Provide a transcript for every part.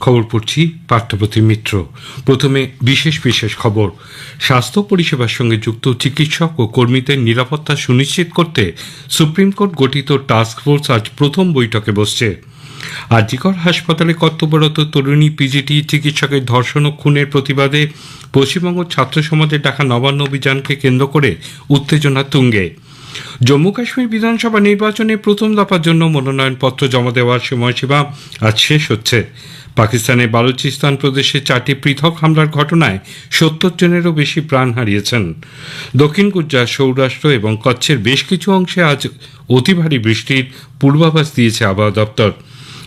খবর পড়ছি পার্থপ্রতিম মিত্র। প্রথমে বিশেষ বিশেষ খবর। স্বাস্থ্য পরিষেবার সঙ্গে যুক্ত চিকিৎসক ও কর্মীদের নিরাপত্তা সুনিশ্চিত করতে সুপ্রিম কোর্ট গঠিত টাস্ক ফোর্স আজ প্রথম বৈঠকে বসছে। আরজিকর হাসপাতালে কর্তব্যরত তরুণী পিজিটি চিকিৎসকের ধর্ষণ ও খুনের প্রতিবাদে পশ্চিমবঙ্গ ছাত্র সমাজের ডাকা নবান্ন অভিযানকে কেন্দ্র করে উত্তেজনা তুঙ্গে। জম্মু কাশ্মীর বিধানসভা নির্বাচনে প্রথম দফার জন্য মনোনয়নপত্র জমা দেওয়ার সময়সীমা আজ শেষ হচ্ছে। পাকিস্তানের বালুচিস্তান প্রদেশে চারটি পৃথক হামলার ঘটনায় সত্তর জনেরও বেশি প্রাণ হারিয়েছেন। দক্ষিণ গুজরাট, সৌরাষ্ট্র এবং কচ্ছের বেশ কিছু অংশে আজ অতি ভারী বৃষ্টির পূর্বাভাস দিয়েছে আবহাওয়া দপ্তর।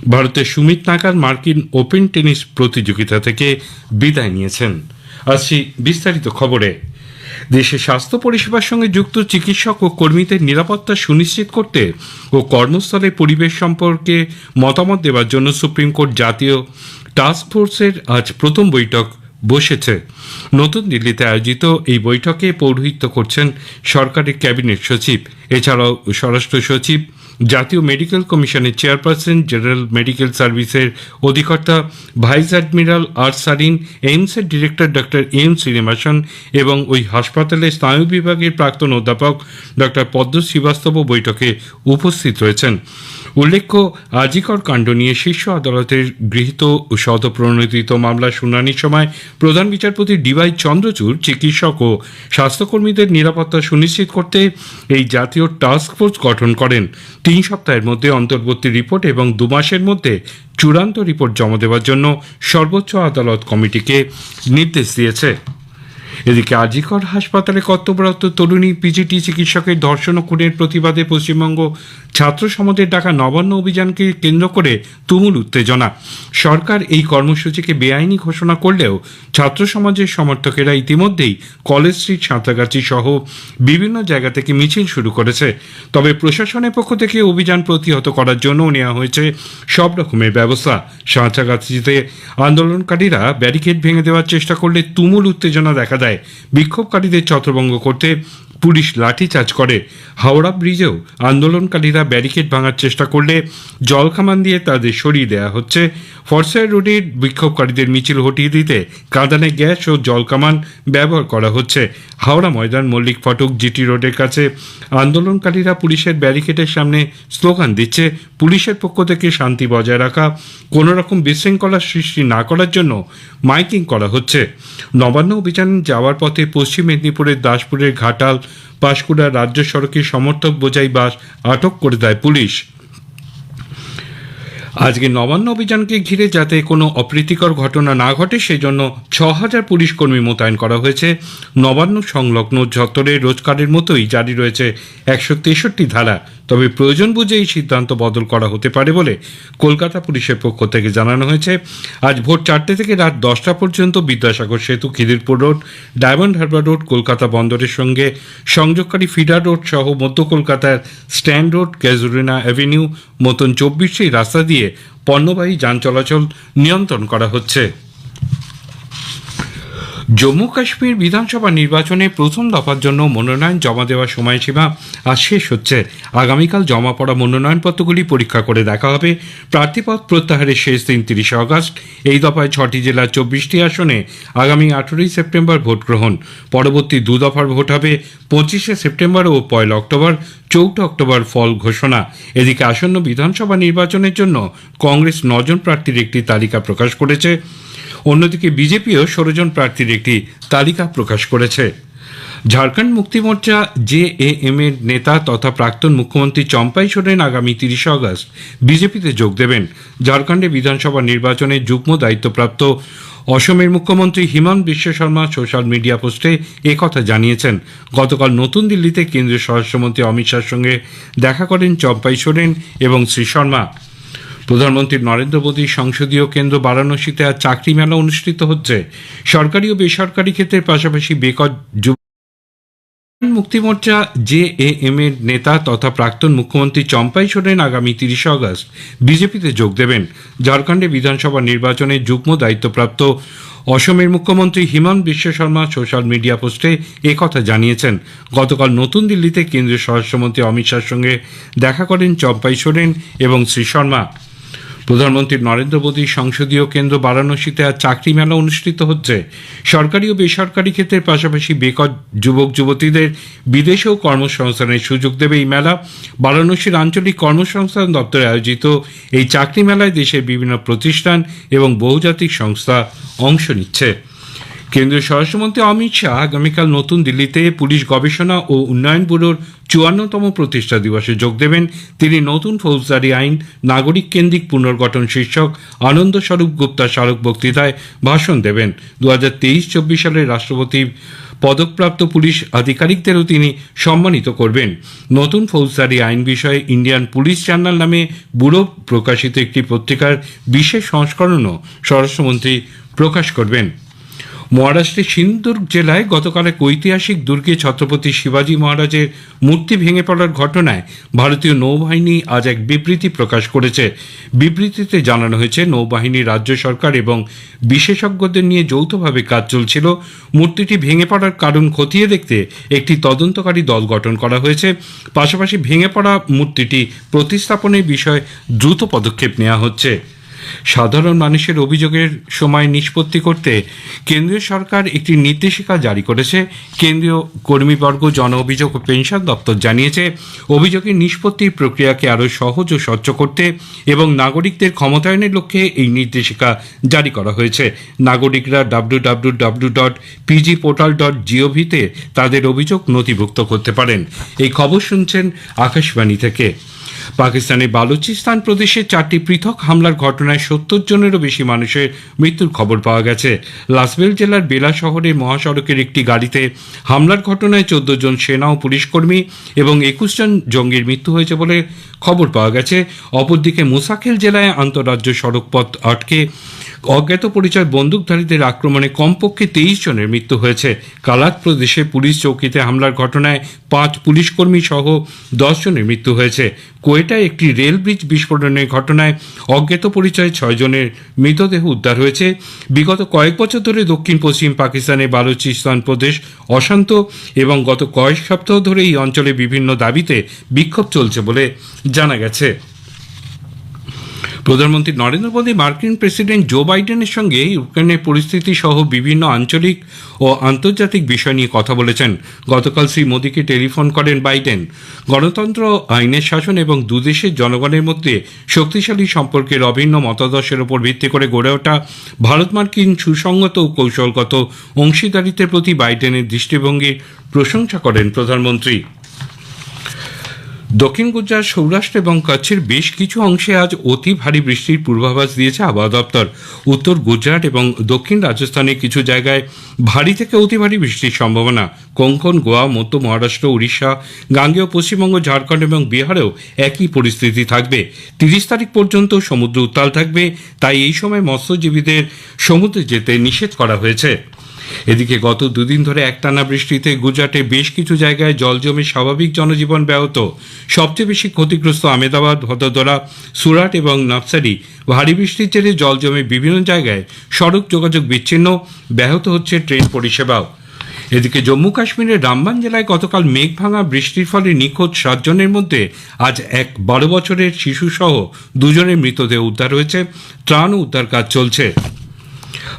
ভারতের সুমিত নাগার মার্কিন ওপেন টেনিস প্রতিযোগিতা থেকে বিদায় নিয়েছেন। আসছি বিস্তারিত খবরে। দেশে স্বাস্থ্য পরিষেবার সঙ্গে যুক্ত চিকিৎসক ও কর্মীদের নিরাপত্তা সুনিশ্চিত করতে ও কর্মস্থলে পরিবেশ সম্পর্কে মতামত দেওয়ার জন্য সুপ্রিম কোর্ট জাতীয় টাস্ক ফোর্সের আজ প্রথম বৈঠক বসেছে। নতুন দিল্লিতে আয়োজিত এই বৈঠকে পৌরোহিত্য করছেন সরকারি ক্যাবিনেট সচিব। এছাড়াও স্বরাষ্ট্র সচিব জাতীয় মেডিকেল কমিশনের চেয়ারপারসন, জেনারেল মেডিকেল সার্ভিসের অধিকর্তা, ভাইস অ্যাডমিরাল আর সারিন, এইমসের ডিরেক্টর ডক্টর এম শ্রীনিবাসন এবং ওই হাসপাতালের স্নায়ু বিভাগের প্রাক্তন অধ্যাপক ডক্টর পদ্ম শ্রীবাস্তব বৈঠকে উপস্থিত রয়েছেন। উল্লেখ্য, আজিকর কাণ্ড নিয়ে শীর্ষ আদালতের গৃহীত ও শতপ্রণোদিত মামলার শুনানির সময় প্রধান বিচারপতি ডিওয়াই চন্দ্রচূড় চিকিৎসক ও স্বাস্থ্যকর্মীদের নিরাপত্তা সুনিশ্চিত করতে এই জাতীয় টাস্ক ফোর্স গঠন করেন। তিন সপ্তাহের মধ্যে অন্তর্বর্তী রিপোর্ট এবং দু মাসের মধ্যে চূড়ান্ত রিপোর্ট জমা দেওয়ার জন্য সর্বোচ্চ আদালত কমিটিকে নির্দেশ দিয়েছে। এদিকে আজিকর হাসপাতালে কর্তব্যরত তরুণী পিজিটি চিকিৎসকের ধর্ষণ ও খুনের প্রতিবাদে পশ্চিমবঙ্গ ছাত্র সমাজের ডাকা নবান্ন অভিযানকে কেন্দ্র করে তুমুল উত্তেজনা। সরকার এই কর্মসূচিকে বেআইনি ঘোষণা করলেও ছাত্র সমাজের সমর্থকেরা ইতিমধ্যেই কলেজ স্ট্রিট, সাঁতরাগাছি সহ বিভিন্ন জায়গা থেকে মিছিল শুরু করেছে। তবে প্রশাসনের পক্ষ থেকে অভিযান প্রতিহত করার জন্য নেওয়া হয়েছে সব রকমের ব্যবস্থা। সাঁতরাগাছিতে আন্দোলনকারীরা ব্যারিকেড ভেঙে দেওয়ার চেষ্টা করলে তুমুল উত্তেজনা দেখা দেয়। বিক্ষোভকারীদের ছত্রভঙ্গ করতে পুলিশ লাঠিচার্জ করে। হাওড়া ব্রিজেও আন্দোলনকারীরা ব্যারিকেড ভাঙার চেষ্টা করলে জলকামান দিয়ে তাদের সরিয়ে দেওয়া হচ্ছে। ফরসাই রোডের বিক্ষোভকারীদের মিছিল হটিয়ে দিতে কাঁদানে গ্যাস ও জলকামান ব্যবহার করা হচ্ছে। হাওড়া ময়দান মল্লিক ফটক জিটি রোডের কাছে আন্দোলনকারীরা পুলিশের ব্যারিকেডের সামনে স্লোগান দিচ্ছে। পুলিশের পক্ষ থেকে শান্তি বজায় রাখা কোনো রকম বিশৃঙ্খলা সৃষ্টি না করার জন্য মাইকিং করা হচ্ছে। নবান্ন অভিযান যাওয়ার পথে পশ্চিম মেদিনীপুরের দাসপুরের ঘাটাল পাঁশকুড়া রাজ্য সড়কে সমর্থক বোঝাই বাস আটক করে দেয় পুলিশ। আজকে নবান্ন অভিযানকে ঘিরে যাতে কোনো অপ্রীতিকর ঘটনা না ঘটে, সেজন্য ছ হাজার পুলিশ কর্মী মোতায়েন করা হয়েছে। নবান্ন সংলগ্ন চত্বরে রোজকারের মতোই জারি রয়েছে একশো তেষট্টি ধারা। তবে প্রয়োজন বুঝে এই সিদ্ধান্ত বদল করা হতে পারে বলে কলকাতা পুলিশের পক্ষ থেকে জানানো হয়েছে। আজ ভোর চারটে থেকে রাত দশটা পর্যন্ত Vidyasagar Setu, Khidirpur road, Diamond Harbour road, Kolkata বন্দরের সঙ্গে সংযোগকারী ফিডার রোড সহ মধ্য কলকাতার স্ট্যান্ড রোড ক্যাজুরিনা অ্যাভিনিউ, মতন চব্বিশটি রাস্তা দিয়ে পণ্যবাহী যান চলাচল নিয়ন্ত্রণ করা হচ্ছে। জম্মু কাশ্মীর বিধানসভা নির্বাচনে প্রথম দফার জন্য মনোনয়ন জমা দেওয়ার সময়সীমা আজ শেষ হচ্ছে। আগামীকাল জমা পড়া মনোনয়নপত্রগুলি পরীক্ষা করে দেখা হবে। প্রার্থীপদ প্রত্যাহারের শেষ দিন তিরিশে আগস্ট এই দফায় ছটি জেলার চব্বিশটি আসনে আগামী আঠেরোই সেপ্টেম্বর ভোট গ্রহণ। পরবর্তী দু দফার ভোট হবে পঁচিশে সেপ্টেম্বর ও পয়লা অক্টোবর। চৌঠা অক্টোবর ফল ঘোষণা। এদিকে আসন্ন বিধানসভা নির্বাচনের জন্য কংগ্রেস নজন প্রার্থীর একটি তালিকা প্রকাশ করেছে। অন্যদিকে বিজেপিও ষোলোজন প্রার্থীর একটি তালিকা প্রকাশ করেছে। ঝাড়খণ্ড মুক্তি মোর্চা, জে এম এর নেতা তথা প্রাক্তন মুখ্যমন্ত্রী চম্পাই সোরেন আগামী তিরিশে আগস্ট বিজেপিতে যোগ দেবেন। ঝাড়খণ্ডে বিধানসভা নির্বাচনে যুগ্ম দায়িত্বপ্রাপ্ত অসমের মুখ্যমন্ত্রী হিমন্ত বিশ্ব শর্মা সোশ্যাল মিডিয়া পোস্টে একথা জানিয়েছেন। গতকাল নতুন দিল্লিতে কেন্দ্রীয় স্বরাষ্ট্রমন্ত্রী অমিত শাহর সঙ্গে দেখা করেন চম্পাই সোরেন এবং শ্রী শর্মা। প্রধানমন্ত্রী নরেন্দ্র মোদী সংসদীয় কেন্দ্র বারাণসীতে আজ চাকরি মেলা অনুষ্ঠিত হচ্ছে। সরকারি ও বেসরকারি ক্ষেত্রের পাশাপাশি বেকর যুব মুক্তি মোর্চা জে এম এর নেতা তথা প্রাক্তন মুখ্যমন্ত্রী চম্পাই সোরেন আগামী তিরিশে আগস্ট বিজেপিতে যোগ দেবেন। ঝাড়খণ্ডে বিধানসভা নির্বাচনে যুগ্ম দায়িত্বপ্রাপ্ত অসমের মুখ্যমন্ত্রী হিমন্ত বিশ্ব শর্মা সোশ্যাল মিডিয়া পোস্টে একথা জানিয়েছেন। গতকাল নতুন দিল্লিতে কেন্দ্রীয় স্বরাষ্ট্রমন্ত্রী অমিত শাহর সঙ্গে দেখা করেন চম্পাই সোরেন এবং শ্রী শর্মা। প্রধানমন্ত্রী নরেন্দ্র মোদীর সংসদীয় কেন্দ্র বারাণসীতে আজ চাকরি মেলা অনুষ্ঠিত হচ্ছে। সরকারি ও বেসরকারি ক্ষেত্রের পাশাপাশি বেকার যুবক, যুবতীদের বিদেশেও কর্মসংস্থানের সুযোগ দেবে এই মেলা। বারাণসীর আঞ্চলিক কর্মসংস্থান দপ্তরে আয়োজিত এই চাকরি মেলায় দেশের বিভিন্ন প্রতিষ্ঠান এবং বহুজাতিক সংস্থা অংশ নিচ্ছে। কেন্দ্রীয় স্বরাষ্ট্রমন্ত্রী অমিত শাহ আগামীকাল নতুন দিল্লিতে পুলিশ গবেষণা ও উন্নয়ন ব্যুরোর চুয়ান্নতম প্রতিষ্ঠা দিবসে যোগ দেবেন। তিনি নতুন ফৌজদারি আইন নাগরিক কেন্দ্রিক পুনর্গঠন শীর্ষক আনন্দ স্বরূপ গুপ্তা স্মারক বক্তৃতায় ভাষণ দেবেন। দু হাজার তেইশ চব্বিশ সালের রাষ্ট্রপতি পদকপ্রাপ্ত পুলিশ আধিকারিকদেরও তিনি সম্মানিত করবেন। নতুন ফৌজদারি আইন বিষয়ে ইন্ডিয়ান পুলিশ জার্নাল নামে ব্যুরো প্রকাশিত একটি পত্রিকার বিশেষ সংস্করণও স্বরাষ্ট্রমন্ত্রী প্রকাশ করবেন। মহারাষ্ট্রের সিন্ধুদুর্গ জেলায় গতকাল এক ঐতিহাসিক দুর্গে ছত্রপতি শিবাজী মহারাজের মূর্তি ভেঙে পড়ার ঘটনায় ভারতীয় নৌবাহিনী আজ এক বিবৃতি প্রকাশ করেছে। বিবৃতিতে জানানো হয়েছে, নৌবাহিনী, রাজ্য সরকার এবং বিশেষজ্ঞদের নিয়ে যৌথভাবে কাজ চলছিল। মূর্তিটি ভেঙে পড়ার কারণ খতিয়ে দেখতে একটি তদন্তকারী দল গঠন করা হয়েছে। পাশাপাশি ভেঙে পড়া মূর্তিটি প্রতিস্থাপনের বিষয়ে দ্রুত পদক্ষেপ নেওয়া হচ্ছে। সাধারণ মানুষের অভিযোগের সময় নিষ্পত্তি করতে কেন্দ্রীয় সরকার একটি নির্দেশিকা জারি করেছে। কেন্দ্রীয় কর্মীবর্গ জন অভিযোগ ও পেনশন দপ্তর জানিয়েছে, অভিযোগের নিষ্পত্তির প্রক্রিয়াকে আরও সহজ ও স্বচ্ছ করতে এবং নাগরিকদের ক্ষমতায়নের লক্ষ্যে এই নির্দেশিকা জারি করা হয়েছে। নাগরিকরা W W W dot PG portal dot জিওভিতে তাদের অভিযোগ নথিভুক্ত করতে পারেন। এই খবর শুনছেন আকাশবাণী থেকে। পাকিস্তানের বালুচিস্তান প্রদেশে চারটি পৃথক হামলার ঘটনায় সত্তর জনেরও বেশি মানুষের মৃত্যুর খবর পাওয়া গেছে। লাসবেল জেলার বেলা শহরের মহাসড়কের একটি গাড়িতে হামলার ঘটনায় চোদ্দ জন সেনা ও পুলিশকর্মী এবং একুশ জন জঙ্গির মৃত্যু হয়েছে বলে খবর পাওয়া গেছে। অপরদিকে মুসাখেল জেলায় আন্তঃরাজ্য সড়কপথ আটকে অজ্ঞাত পরিচয় বন্দুকধারীদের আক্রমণে কমপক্ষে তেইশ জনের মৃত্যু হয়েছে। কালাত প্রদেশে পুলিশ চৌকিতে হামলার ঘটনায় পাঁচ পুলিশ কর্মী সহ দশ জনের মৃত্যু হয়েছে। কোয়েটায় একটি রেল ব্রিজ বিস্ফোরণের ঘটনায় অজ্ঞাত পরিচয় ছয় জনের মৃতদেহ উদ্ধার হয়েছে। বিগত কয়েক বছর ধরে দক্ষিণ পশ্চিম পাকিস্তানে বালুচিস্তান প্রদেশ অশান্ত এবং গত কয়েক সপ্তাহ ধরে এই অঞ্চলে বিভিন্ন দাবিতে বিক্ষোভ চলছে বলে জানা গেছে। প্রধানমন্ত্রী নরেন্দ্র মোদী, মার্কিন প্রেসিডেন্ট জো বাইডেনের সঙ্গে ইউক্রেনের পরিস্থিতি সহ বিভিন্ন আঞ্চলিক ও আন্তর্জাতিক বিষয় নিয়ে কথা বলেছেন। গতকাল শ্রী মোদীকে টেলিফোন করেন বাইডেন। গণতন্ত্র, আইনের শাসন এবং দুদেশের জনগণের মধ্যে শক্তিশালী সম্পর্কের অভিন্ন মতাদর্শের উপর ভিত্তি করে গড়ে ওঠা ভারত মার্কিন সুসংগত ও কৌশলগত অংশীদারিত্বের প্রতি বাইডেনের দৃষ্টিভঙ্গির প্রশংসা করেন প্রধানমন্ত্রী। দক্ষিণ গুজরাট, সৌরাষ্ট্র এবং কচ্ছের বেশ কিছু অংশে আজ অতি ভারী বৃষ্টির পূর্বাভাস দিয়েছে আবহাওয়া দপ্তর। উত্তর গুজরাট এবং দক্ষিণ রাজস্থানের কিছু জায়গায় ভারী থেকে অতি ভারী বৃষ্টির সম্ভাবনা। কোঙ্কন, গোয়া, মধ্য মহারাষ্ট্র, উড়িষ্যা, গাঙ্গেয়, পশ্চিমবঙ্গ, ঝাড়খণ্ড এবং বিহারেও একই পরিস্থিতি থাকবে। তিরিশ তারিখ পর্যন্ত সমুদ্র উত্তাল থাকবে, তাই এই সময় মৎস্যজীবীদের সমুদ্রে যেতে নিষেধ করা হয়েছে। এদিকে গত দুদিন ধরে একটানা বৃষ্টিতে গুজরাটে বেশ কিছু জায়গায় জল জমে স্বাভাবিক জনজীবন ব্যাহত। সবচেয়ে বেশি ক্ষতিগ্রস্ত আমেদাবাদ ভদোদরা, সুরাট এবং নবসারি ভারী বৃষ্টির জেরে জল জমে বিভিন্ন জায়গায় সড়ক যোগাযোগ বিচ্ছিন্ন। ব্যাহত হচ্ছে ট্রেন পরিষেবাও। এদিকে জম্মু কাশ্মীরের রামবান জেলায় গতকাল মেঘ ভাঙা বৃষ্টির ফলে নিখোঁজ সাতজনের মধ্যে আজ এক বারো বছরের শিশুসহ দুজনের মৃতদেহ উদ্ধার হয়েছে। ত্রাণ উদ্ধার কাজ চলছে।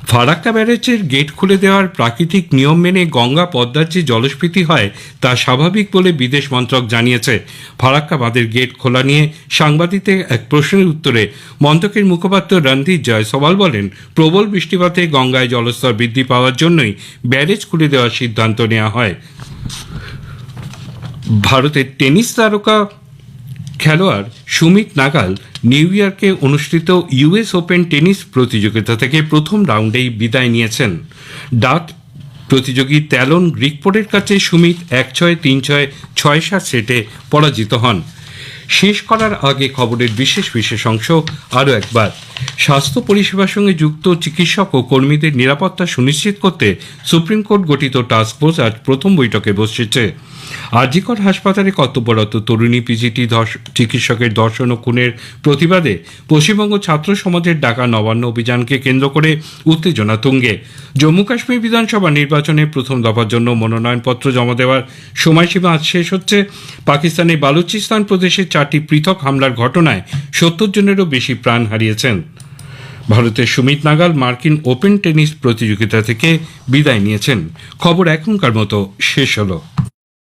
ফারাক্কা ব্যারেজের গেট খুলে দেওয়ার প্রাকৃতিক নিয়ম মেনে গঙ্গা পদ্মার যে জলস্ফীতি হয়, তা স্বাভাবিক বলে বিদেশ মন্ত্রক জানিয়েছে। ফারাক্কা বাঁধের গেট খোলা নিয়ে সাংবাদিকদের এক প্রশ্নের উত্তরে মন্ত্রকের মুখপাত্র রণধীর জয়সওয়াল বলেন, প্রবল বৃষ্টিপাতে গঙ্গায় জলস্তর বৃদ্ধি পাওয়ার জন্যই ব্যারেজ খুলে দেওয়ার সিদ্ধান্ত নেওয়া হয়। ভারতের টেনিস তারকা খেলোয়াড় সুমিত নাগাল নিউ ইয়র্কে অনুষ্ঠিত ইউএস ওপেন টেনিস প্রতিযোগিতা থেকে প্রথম রাউন্ডেই বিদায় নিয়েছেন। ডাট প্রতিযোগী ত্যালন গ্রিকপোর্টের কাছে সুমিত এক ছয়, তিন ছয় ছয় সাত সেটে পরাজিত হন। শেষ করার আগে খবরের বিশেষ বিশেষ অংশ আরও একবার। স্বাস্থ্য পরিষেবার সঙ্গে যুক্ত চিকিৎসক ও কর্মীদের নিরাপত্তা সুনিশ্চিত করতে সুপ্রিম কোর্ট গঠিত টাস্কফোর্স আজ প্রথম বৈঠকে বসেছে। আজিকর হাসপাতালে কর্তব্যরত তরুণী পিজিটি চিকিৎসকের দর্শন ও খুনের প্রতিবাদে পশ্চিমবঙ্গ ছাত্র সমাজের ডাকা নবান্ন অভিযানকে কেন্দ্র করে উত্তেজনা তুঙ্গে। জম্মু কাশ্মীর বিধানসভা নির্বাচনে প্রথম দফার জন্য মনোনয়নপত্র জমা দেওয়ার সময়সীমা আজ শেষ হচ্ছে। পাকিস্তানের বালুচিস্তান প্রদেশের চারটি পৃথক হামলার ঘটনায় সত্তর জনেরও বেশি প্রাণ হারিয়েছেন। ভারতের সুমিত নাগাল মার্কিন ওপেন টেনিস প্রতিযোগিতা থেকে বিদায় নিয়েছেন। খবর এখনকার মতো শেষ হলো।